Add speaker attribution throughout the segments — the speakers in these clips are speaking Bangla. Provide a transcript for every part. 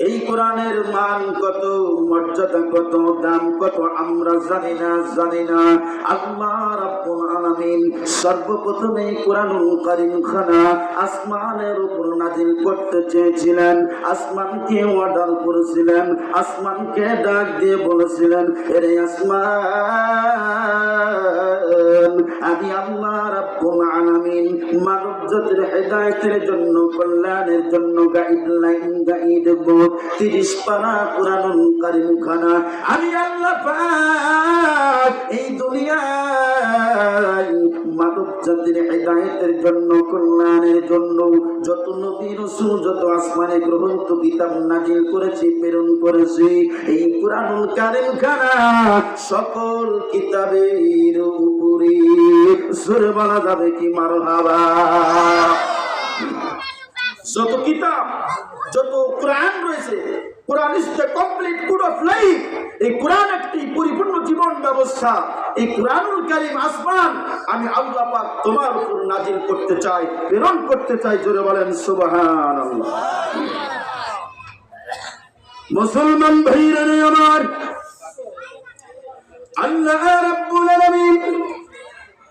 Speaker 1: এই কোরআনের মান কত, মর্যাদা কত, দাম কত, আমরা জানি না জানি না। আল্লাহ রাব্বুল আলামিন সর্বপ্রথমে কারীম খানা আসমানের উপর নাজিল করতে চেয়েছিলেন। আসমানকে অর্ডার করেছিলেন, আসমানকে ডাক দিয়ে বলেছিলেন, এরে আসমান, আমি আল্লাহ রাব্বুল আলামিন মানব জাতির হেদায়েতের জন্য, কল্যাণের জন্য গাইডলাইন গাইড বুক 30 পারা কোরআনুল কারীম খানা আমি আল্লাহ এই দুনিয়ায় মানব জাতির হেদায়েতের জন্য, কল্যাণের জন্য যত নবী রাসূল, যত আসমানে গ্রন্থ, কিতাব নাজিল করেছি, প্রেরণ করেছি, এই কোরআনুল কারীম খানা সকল কিতাবের উপরে সুরে বলা যাবে কি মারহাবা? যত কিতাব যত কোরআন রয়েছে, Quran is the complete code of life এই কোরআন একটি পরিপূর্ণ জীবন ব্যবস্থা। এই কোরআনুল কারীম আসমান, আমি আল্লাহ পাক তোমার উপর নাজিল করতে চাই, প্রেরণ করতে চাই, জোরে বলেন সুবহানাল্লাহ। মুসলমান ভাইরা আমার, আল্লাহ রাব্বুল আলামিন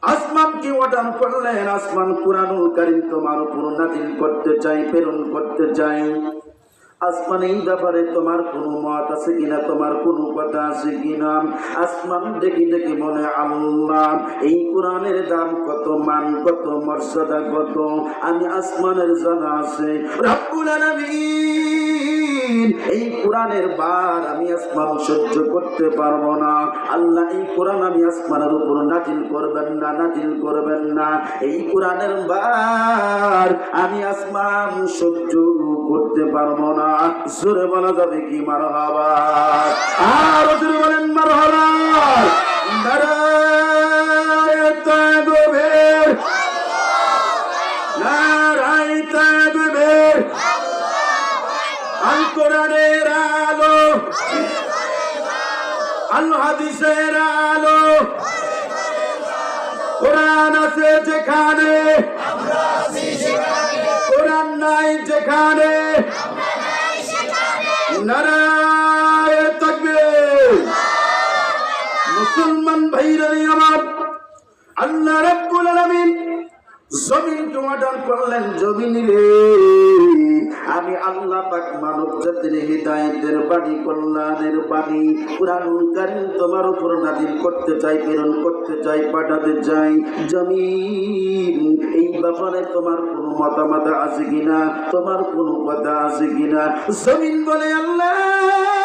Speaker 1: আসমানকে অর্ডার করলেন, আসমান কোরআনুল কারীম তোমার উপর নাজিল করতে চাই, প্রেরণ করতে চাই। আসমান এই ব্যাপারে তোমার কোনো মত আছে কিনা, তোমার কোনো কথা আছে কিনা? আসমান দেখি দেখি মনে, আল্লাহ, এই কোরআনের দাম কত, মান কত, মর্যাদা কত? আমি আসমানের জানা আছে। আলামিন এই কোরআনের বার আমি আসমান সহ্য করতে পারব না। আল্লাহ এই কোরআন আমি আসমানের উপর নাজিল করবেন না, নাজিল করবেন না। এই কোরআনের বার আমি আসমান সহ্য করতে পারব না। জোরে বলা যাবে কি মার হাবা আর বলেন মার হাবা নারায় তাকবীর নারায় তাকবীর আল কোরআনের আলো আল হাদিসের আলো। কোরআন আছে যেখানে। কোরআন নাই যেখানে। নারায় তাকবীর। মুসলমান ভাইরা আমার আল্লাহ রাব্বুল আলামিন জমিনকে অর্ডার করলেন, জমিন আমি আল্লাহ পাক মানব জাতির হৃদায়তের বাণী, কল্যাণের বাণী, কোরআনুল কারীম তোমার উপর নাজিল করতে চাই, প্রেরণ করতে চাই, পাঠাতে চাই। জমিন, এই ব্যাপারে তোমার কোনো মতামত আছে কিনা? তোমার কোনো কথা আছে কিনা? জমিন বলে আল্লাহ।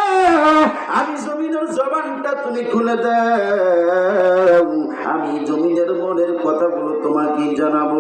Speaker 1: আমি জমিনের জবানটা তুমি খুলে দাও। আমি জমিনের মনের কথাগুলো তোমাকে জানাব।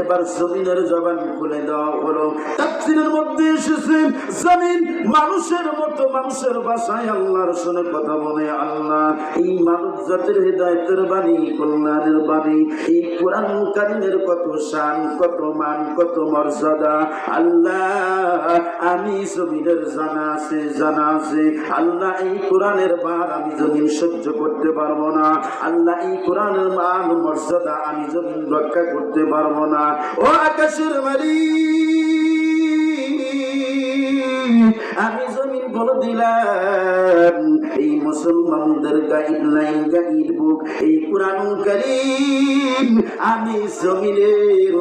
Speaker 1: এবার জমিনের জবান খুলে দেওয়া হলো তাফসীরের মধ্যে এসেছে জমিন মানুষের মতো মানুষের ভাষায় আল্লাহর সঙ্গে কথা বলে আল্লাহ, এই মানব জাতির হৃদায়তের বাণী, কল্যাণের বাণী, এই কোরআন কারিমের কত শান, কত মান, কত মর্যাদা। আল্লাহ, আমি জমিনের জানা আছে জানা আছে। আল্লাহ, এই কোরআনের বার আমি জমিন সহ্য করতে পারব না। আল্লাহ, এই কোরআনের মান মর্যাদা আমি জমিন রক্ষা করতে পারব না। ও আকাশের মারি এই মুসলমানদের গাইড বুক। এই কোরআন করিম আমি জমিনের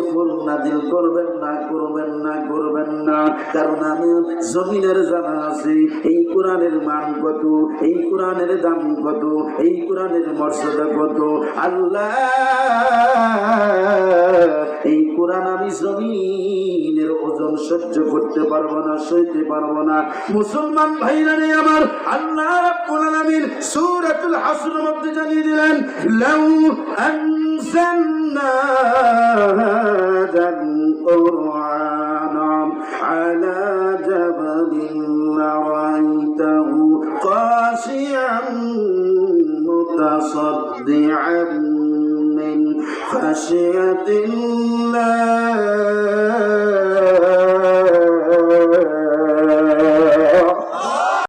Speaker 1: করবেন না করবেন না করবেন না। কারণ আমি জমিনের জানা আছে, এই কোরআনের মান কত, এই কোরআনের দাম কত, এই কোরআনের মর্যাদা কত। আল্লাহ, এই কোরআন আমি জমিনের ওজন সহ্য করতে পারবো না সইতে পারবো না মুসলমান ভাইরা রে আমার আল্লাহ রাব্বুল আলামিন সূরাতুল হাসর মধ্যে জানিয়ে দিলেন লাউ আনজালনা হাদাল কুরআনা আলা জাবালিন লারাইতাহু قاسيا متصدعا من خشية الله